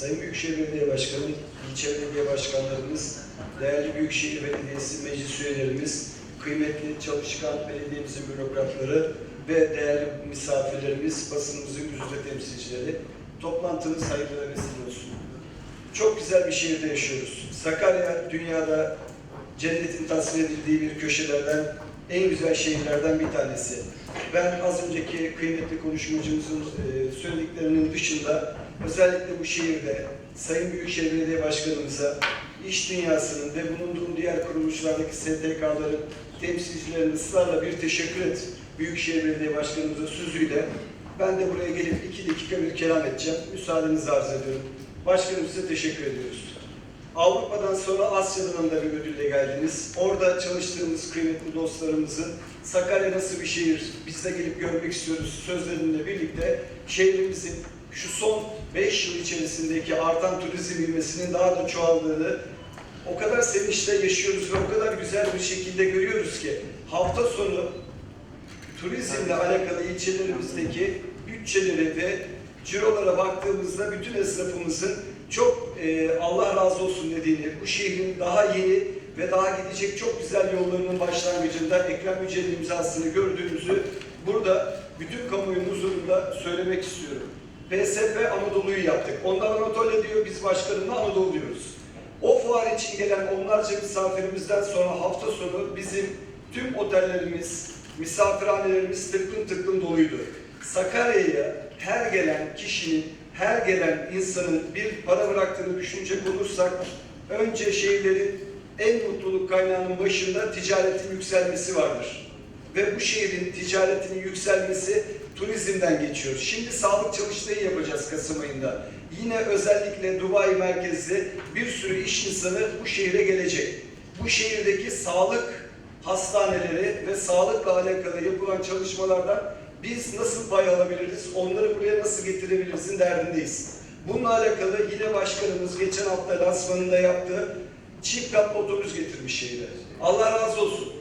Sayın Büyükşehir Belediye Başkanı, ilçe belediye başkanlarımız, değerli Büyükşehir Belediyesi meclis üyelerimiz, kıymetli çalışkan belediyemizin bürokratları ve değerli misafirlerimiz, basınımızın güzide temsilcileri, toplantınız hayırlı ve vesile olsun. Çok güzel bir şehirde yaşıyoruz. Sakarya dünyada cennetin tasvir edildiği bir köşelerden, en güzel şehirlerden bir tanesi. Ben az önceki kıymetli konuşmacımızın e, söylediklerinin dışında özellikle bu şehirde Sayın Büyükşehir Belediye Başkanımıza, iş dünyasının ve bulunduğum diğer kuruluşlardaki STK'ların temsilcilerine ısrarla bir teşekkür et Büyükşehir Belediye Başkanımıza sözüyle ben de buraya gelip iki dakika bir kelam edeceğim. Müsaadenizi arz ediyorum. Başkanım size teşekkür ediyoruz. Avrupa'dan sonra Asya'dan da bir ödülle geldiniz. Orada çalıştığımız kıymetli dostlarımızın Sakarya nasıl bir şehir, biz de gelip görmek istiyoruz sözlerinle birlikte şehrimizin şu son 5 yıl içerisindeki artan turizm ilmesinin daha da çoğaldığını o kadar sevinçle yaşıyoruz ve o kadar güzel bir şekilde görüyoruz ki hafta sonu turizmle alakalı ilçelerimizdeki bütçeleri ve cirolara baktığımızda bütün esnafımızın çok e, Allah razı olsun dediğini, bu şehrin daha yeni ve daha gidecek çok güzel yollarının başlangıcında Ekrem Yücel'in imzasını gördüğümüzü burada bütün kamuoyunun huzurunda söylemek istiyorum. PSP Anadolu'yu yaptık. Onlar Anadolu diyor, biz başkanımla Anadolu diyoruz. O fuar için gelen onlarca misafirimizden sonra hafta sonu bizim tüm otellerimiz, misafirhanelerimiz tıklım tıklım doluydu. Sakarya'ya her gelen kişinin, her gelen insanın bir para bıraktığını düşünecek olursak önce şehirlerin en mutluluk kaynağının başında ticaretin yükselmesi vardır. Ve bu şehrin ticaretinin yükselmesi turizmden geçiyor. Şimdi sağlık çalıştayı yapacağız Kasım ayında. Yine özellikle Dubai merkezli bir sürü iş insanı bu şehre gelecek. Bu şehirdeki sağlık hastaneleri ve sağlıkla alakalı yapılan çalışmalardan biz nasıl pay alabiliriz, onları buraya nasıl getirebilirizin derdindeyiz. Bununla alakalı yine başkanımız geçen hafta lansmanında yaptığı çift katlı otobüs getirmiş şehire. Allah razı olsun.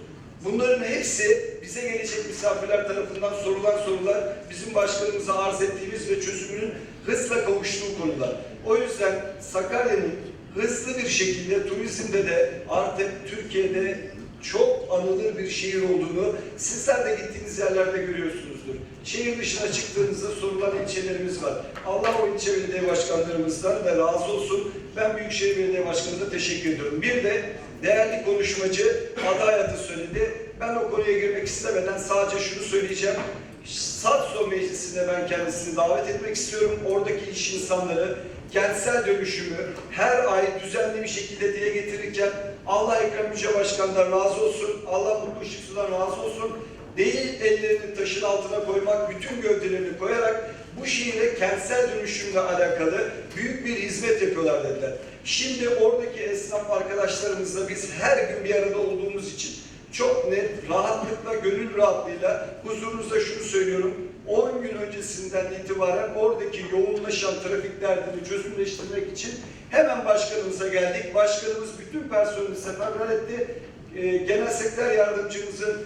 Bunların hepsi bize gelecek misafirler tarafından sorulan sorular bizim başkanımıza arz ettiğimiz ve çözümünün hızla kavuştuğu konular. O yüzden Sakarya'nın hızlı bir şekilde turizmde de artık Türkiye'de çok anılır bir şehir olduğunu sizler de gittiğiniz yerlerde görüyorsunuzdur. Şehir dışına çıktığınızda sorulan ilçelerimiz var. Allah o ilçe belediye başkanlarımızdan da razı olsun. Ben Büyükşehir Belediye Başkanımıza teşekkür ediyorum. Bir de değerli konuşmacı aday hayatı söyledi. Ben o konuya girmek istemeden sadece şunu söyleyeceğim. SATSO Meclisi'ne ben kendisini davet etmek istiyorum. Oradaki iş insanları kentsel dönüşümü her ay düzenli bir şekilde dile getirirken Allah Ekrem Yüce Başkan'dan razı olsun, Allah Mutlu Işıksu'dan razı olsun. Değil ellerini taşın altına koymak, bütün gövdelerini koyarak bu şehire kentsel dönüşümle alakalı büyük bir hizmet yapıyorlar dediler. Şimdi oradaki esnaf arkadaşlarımızla biz her gün bir arada olduğumuz için çok net, rahatlıkla, gönül rahatlığıyla huzurunuzda şunu söylüyorum. 10 gün öncesinden itibaren oradaki yoğunlaşan trafik derdini çözümleştirmek için hemen başkanımıza geldik. Başkanımız bütün personeli seferber etti. Ee, Genel Sekreter Yardımcımızın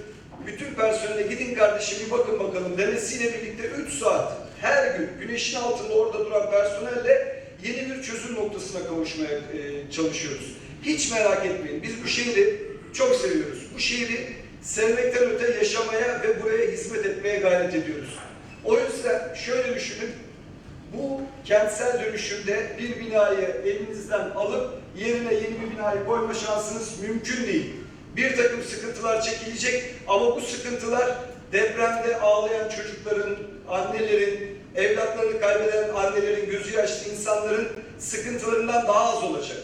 bütün personele gidin kardeşim bir bakın bakalım demesiyle birlikte 3 saat her gün güneşin altında orada duran personelle yeni bir çözüm noktasına kavuşmaya e, çalışıyoruz. Hiç merak etmeyin. Biz bu şehri çok seviyoruz. Bu şehri sevmekten öte yaşamaya ve buraya hizmet etmeye gayret ediyoruz. O yüzden şöyle düşünün. Bu kentsel dönüşümde bir binayı elinizden alıp yerine yeni bir binayı koyma şansınız mümkün değil. Bir takım sıkıntılar çekilecek ama bu sıkıntılar depremde ağlayan çocukların, annelerin, evlatlarını kaybeden annelerin, gözü yaşlı insanların sıkıntılarından daha az olacak.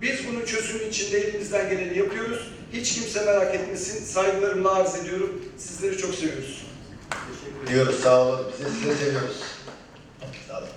Biz bunun çözümü için de elimizden geleni yapıyoruz. Hiç kimse merak etmesin. Saygılarımla arz ediyorum. Sizleri çok seviyoruz. Teşekkür ediyoruz. Sağ olun. Biz de Sizi seviyoruz. Sağ olun.